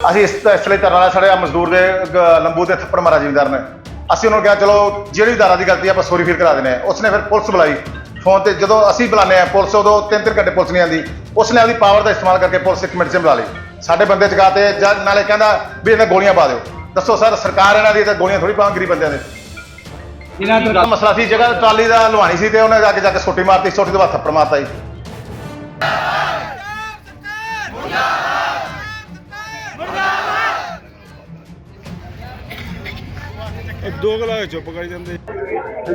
ਅਸੀਂ ਇਸ ਇਸ ਲਈ ਧਰਨਾ ਲਾਇਆ ਸਾਡੇ ਆਹ ਮਜ਼ਦੂਰ ਦੇ ਗ- ਲੰਬੂ ਤੇ ਥੱਪੜ ਮਾਰਾ ਜ਼ਿਮੀਂਦਾਰ ਨੇ। ਅਸੀਂ ਉਹਨੂੰ ਕਿਹਾ ਚਲੋ ਜਿਹੜੀ ਦਾਰਾ ਦੀ ਗਲਤੀ ਆ ਆਪਾਂ ਸੋਰੀ ਫੀਲ ਕਰਾ ਦਿੰਦੇ ਆ ਉਸਨੇ ਫਿਰ ਪੁਲਿਸ ਬੁਲਾਈ। ਫੋਨ ਤੇ ਜਦੋਂ ਅਸੀਂ ਬੁਲਾਉਂਦੇ ਆ ਪੁਲਿਸ ਉਦੋਂ ਤਿੰਨ ਤਿੰਨ ਘੰਟੇ ਪੁਲਿਸ ਨਹੀਂ ਆਉਂਦੀ। ਉਸਨੇ ਆਪਦੀ ਪਾਵਰ ਦਾ ਇਸਤੇਮਾਲ ਕਰਕੇ ਪੁਲਿਸ ਇੱਕ ਮਿੰਟ 'ਚ ਬੁਲਾ ਲਈ। ਸਾਡੇ ਬੰਦੇ ਚਕਾਤੇ ਜਦ ਨਾਲੇ ਕਹਿੰਦਾ ਵੀ ਇਹਨਾਂ ਗੋਲੀਆਂ ਪਾ ਦਿਓ। ਦੱਸੋ ਸਰ ਸਰਕਾਰ ਇਹਨਾਂ ਦੀ ਤਾਂ ਗੋਲੀਆਂ ਥੋੜੀ ਪਾਵਾਂ ਗਰੀਬ ਬੰਦਿਆਂ ਦੇ? ਇਹਨਾਂ ਇਹਦਾ ਮਸਲਾ ਸੀ ਜਗ੍ਹਾ ਟਰਾਲੀ ਦਾ ਲੁਹਾਣੀ ਸੀ ਤੇ ਉਹਨੇ ਜਾ ਕੇ ਜਾ ਕੇ ਛੋਟੀ ਮਾਰਤੀ ਛੋਟੀ ਤੋਂ ਬਾਅਦ ਥੱਪੜ ਮਾਰਤਾ ਜੀ। ਦੋ ਗਲਾ ਚੁੱਪ ਕਰੀ ਜਾਂਦੇ।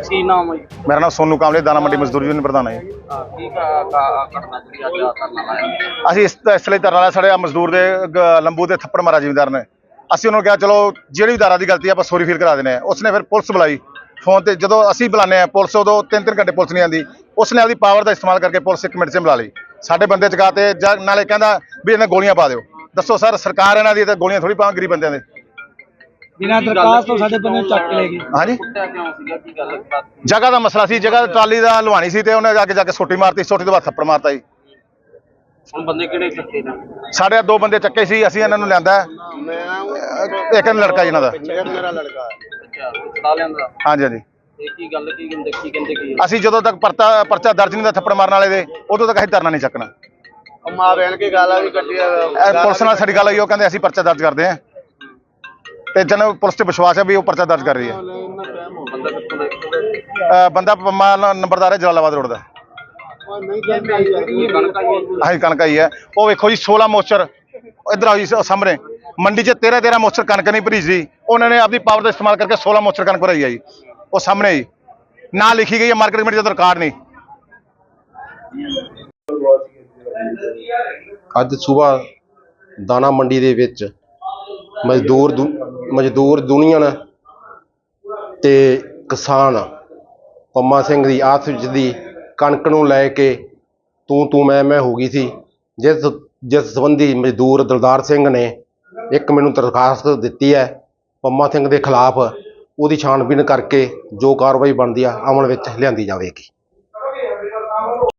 ਕੀ ਨਾਮ ਹੈ ਜੀ? ਮੇਰਾ ਨਾਮ ਸੋਨੂ ਕਾਮਲੇ ਦਾਣਾ ਮੰਡੀ ਮਜ਼ਦੂਰ ਯੂਨੀਅਨ ਪ੍ਰਧਾਨ ਹੈ ਜੀ। ਹਾਂ, ਕੀ ਕਾ- ਕਾ- ਘਟਨਾ ਜਿਹੜੀ ਅੱਜ ਆ ਧਰਨਾ ਲਾਇਆ? ਅਸੀਂ ਇਸ ਇਸ ਲਈ ਧਰਨਾ ਲਾਇਆ ਸਾਡੇ ਆਹ ਮਜ਼ਦੂਰ ਦੇ ਗ- ਲੰਬੂ ਤੇ ਥੱਪੜ ਮਾਰਾ ਜ਼ਿਮੀਂਦਾਰ ਨੇ। ਅਸੀਂ ਉਹਨੂੰ ਕਿਹਾ ਚਲੋ ਜਿਹੜੀ ਦਾਰਾ ਦੀ ਗਲਤੀ ਆ ਆਪਾਂ ਸੋਰੀ ਫੀਲ ਕਰਾ ਦਿੰਦੇ ਆ। ਉਸਨੇ ਫਿਰ ਪੁਲਿਸ ਬੁਲਾਈ। ਫੋਨ ਤੇ ਜਦੋਂ ਅਸੀਂ ਬੁਲਾਉਂਦੇ ਆ ਪੁਲਿਸ ਉਦੋਂ ਤਿੰਨ ਤਿੰਨ ਘੰਟੇ ਪੁਲਿਸ ਨਹੀਂ ਆਉਂਦੀ। ਉਸਨੇ ਆਪਦੀ ਪਾਵਰ ਦਾ ਇਸਤੇਮਾਲ ਕਰਕੇ ਪੁਲਿਸ ਇੱਕ ਮਿੰਟ 'ਚ ਬੁਲਾ ਲਈ। ਸਾਡੇ ਬੰਦੇ ਚਕਾਤੇ ਜਦ ਨਾਲੇ ਕਹਿੰਦਾ ਵੀ ਇਹਨਾਂ ਗੋਲੀਆਂ ਪਾ ਦਿਓ। ਦੱਸੋ ਸਰ ਸਰਕਾਰ ਇਹਨਾਂ ਦੀ ਤਾਂ ਗੋਲੀਆਂ ਥੋੜੀ ਪਾਵਾਂ ਗਰੀਬ ਬੰਦਿਆਂ ਦੇ? ਬਿਨਾਂ ਦਰਖਾਸਤ ਤੋਂ ਸਾਡੇ ਬੰਦੇ ਚੱਕ ਲੈ ਗਏ। ਹਾਂਜੀ। ਕੁੱਟਿਆ ਕਿਉਂ ਸੀਗਾ? ਕੀ ਗੱਲ ਬਾਤ ਜਗ੍ਹਾ ਦਾ ਮਸਲਾ ਸੀ ਜਗ੍ਹਾ ਟਰਾਲੀ ਦਾ ਲੁਹਾਣੀ ਸੀ ਤੇ ਉਹਨੇ ਜਾ ਕੇ ਜਾ ਕੇ ਛੋਟੀ ਮਾਰਤੀ ਛੋਟੀ ਤੋਂ ਬਾਅਦ ਥੱਪੜ ਮਾਰਤਾ ਜੀ। ਹੁਣ ਬੰਦੇ ਕਿਹੜੇ ਚੱਕੇ ਨੇ? ਸਾਡੇ ਦੋ ਬੰਦੇ ਚੱਕੇ ਸੀ ਅਸੀਂ ਇਹਨਾਂ ਨੂੰ ਲਿਆਂਦਾ। ਅਹ ਇੱਕ ਲੜਕਾ ਜੀ ਇਹਨਾਂ ਦਾ। ਮੇਰਾ ਲੜਕਾ ਅੱਛਾ ਚੜਾ ਲੈਂਦਾ ਹਾਂਜੀ ਹਾਂਜੀ। ਇਹ ਕੀ ਗੱਲ ਕੀ ਕਹਿੰਦੇ ਕੀ ਕਹਿੰਦੇ ਕੀ? ਅਸੀਂ ਜਦੋਂ ਤੱਕ ਪਰਚਾ ਪਰਚਾ ਦਰਜ ਨਹੀਂ ਦਾ ਥੱਪੜ ਮਾਰਨ ਵਾਲੇ ਦੇ ਉਦੋਂ ਤੱਕ ਅਸੀਂ ਧਰਨਾ ਨਹੀਂ ਚੱਕਣਾ। ਮਾਂ ਬਹਿਣ ਕੇ ਗਾਲਾਂ ਵੀ ਕੱਢੀਆਂ। ਇਹ ਪੁਲਿਸ ਨਾਲ ਸਾਡੀ ਗੱਲ ਹੋਈ ਉਹ ਕਹਿੰਦੇ ਅਸੀਂ ਪਰਚਾ ਦਰਜ ਕਰਦੇ ਹਾਂ। ਤੇ ਜਨ ਪੁਲਿਸ ਤੇ ਵਿਸ਼ਵਾਸ ਹੈ ਵੀ ਉਹ ਪਰਚਾ ਦਰਜ ਕਰ ਰਹੀ ਹੈ। ਬੰਦਾ ਬੰਦਾ ਪੰਮਾ ਨੰਬਰਦਾਰ ਹੈ ਜਲਾਲਾਬਾਦ ਰੋਡ ਦਾ। ਇਹ ਕਣਕ ਆਈ ਹੈ। ਉਹ ਵੇਖੋ ਜੀ 16 ਮੋਚਰ। ਇਧਰ ਆਓ ਜੀ, ਸ- ਸਾਹਮਣੇ। ਮੰਡੀ 'ਚ 13 13 ਮੋਚਰ ਕਣਕ ਨਹੀਂ ਭਰੀ ਸੀ। ਉਹਨਾਂ ਨੇ ਆਪਦੀ ਪਾਵਰ ਦਾ ਇਸਤੇਮਾਲ ਕਰਕੇ 16 ਮੋਚਰ ਕਣਕ ਭਰਾਈ ਹੈ ਜੀ। ਉਹ ਸਾਹਮਣੇ ਜੀ। ਨਾ ਲਿਖੀ ਗਈ ਹੈ ਮਾਰਕੀਟ ਕਮੇਟੀ ਦਾ ਰਿਕਾਰਡ ਨਹੀਂ। ਅੱਜ ਸਵੇਰ ਦਾਣਾ ਮੰਡੀ ਦੇ ਵਿੱਚ ਮਜ਼ਦੂਰ ਦੁ- ਮਜ਼ਦੂਰ ਯੂਨੀਅਨ ਤੇ ਕਿਸਾਨ ਪੰਮਾ ਸਿੰਘ ਦੀ ਆਪਸ ਵਿੱਚ ਦੀ ਕਣਕ ਨੂੰ ਲੈ ਕੇ ਤੂੰ ਤੂੰ ਮੈਂ ਮੈਂ ਹੋ ਗਈ ਸੀ, ਜਿਸ ਜਿਸ ਸੰਬੰਧੀ ਮਜ਼ਦੂਰ ਦਲਦਾਰ ਸਿੰਘ ਨੇ ਇੱਕ ਮੈਨੂੰ ਦਰਖਾਸਤ ਦਿੱਤੀ ਹੈ, ਪੰਮਾ ਸਿੰਘ ਦੇ ਖਿਲਾਫ ਉਹਦੀ ਛਾਣਬੀਨ ਕਰਕੇ ਜੋ ਕਾਰਵਾਈ ਬਣਦੀ ਆ ਅਮਲ ਵਿੱਚ ਲਿਆਂਦੀ ਜਾਵੇਗੀ।